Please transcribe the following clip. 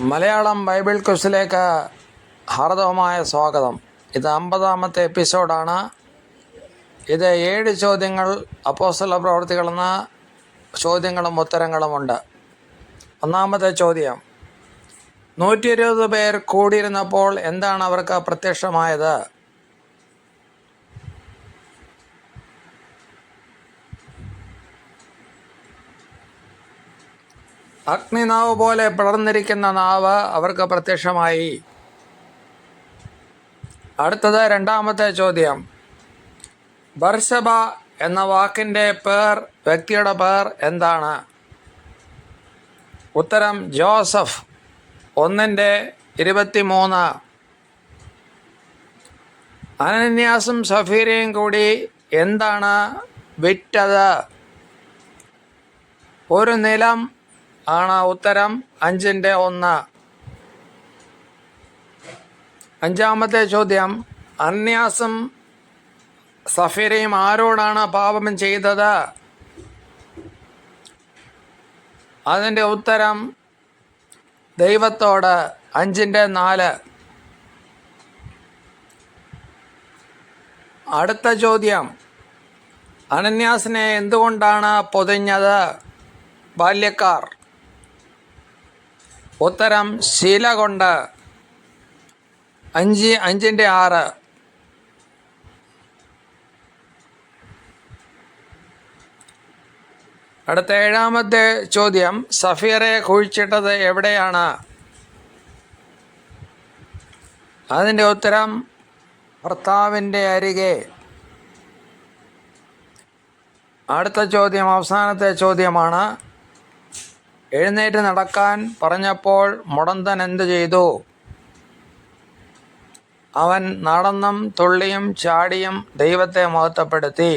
Malayalam Bible ക്വിസിലേക്ക് ഹാർദവമായ സ്വാഗതം. ഇത് അമ്പതാമത്തെ എപ്പിസോഡാണ്. ഇത് ഏഴ് ചോദ്യങ്ങൾ അപ്പോസ്തല പ്രവർത്തികളെന്ന ചോദ്യങ്ങളും ഉത്തരങ്ങളുമുണ്ട് ഒന്നാമത്തെ ചോദ്യം. നൂറ്റി ഇരുപത് പേർ കൂടിയിരുന്നപ്പോൾ എന്താണ് അവർക്ക് പ്രത്യക്ഷമായത്? അഗ്നിനാവ് പോലെ പിളർന്നിരിക്കുന്ന നാവ് അവർക്ക് പ്രത്യക്ഷമായി. അടുത്തത് രണ്ടാമത്തെ ചോദ്യം. ബർഷബ എന്ന വാക്കിന്റെ പേർ വ്യക്തിയുടെ പേർ എന്താണ്? ഉത്തരം ജോസഫ് ഒന്നിന്റെ ഇരുപത്തി മൂന്ന് അനന്യാസും സഫീരയും കൂടി എന്താണ് വിറ്റത്? ഒരു നിലം ആണ് ഉത്തരം. അഞ്ചിന്റെ ഒന്ന്. അഞ്ചാമത്തെ ചോദ്യം. അന്യാസും സഫീരയും ആരോടാണ് പാപം ചെയ്തത്? അതിന്റെ ഉത്തരം ദൈവത്തോട്. അഞ്ചിന്റെ നാല്. അടുത്ത ചോദ്യം. അനന്യാസിനെ എന്തുകൊണ്ടാണ് പൊതിഞ്ഞത്? ബാല്യക്കാർ. ഉത്തരം ശീല കൊണ്ട് അഞ്ച് അഞ്ചിന്റെ ആറ്. അടുത്ത ഏഴാമത്തെ ചോദ്യം സഫീറെ കുഴിച്ചിട്ടത് എവിടെയാണ്? അതിന്റെ ഉത്തരം ഭർത്താവിന്റെ അരികെ. അടുത്ത ചോദ്യം അവസാനത്തെ ചോദ്യമാണ് എഴുന്നേറ്റ് നടക്കാൻ പറഞ്ഞപ്പോൾ മുടന്തൻ എന്തു ചെയ്തു? അവൻ നടന്നും തുള്ളിയും ചാടിയും ദൈവത്തെ മഹത്വപ്പെടുത്തി.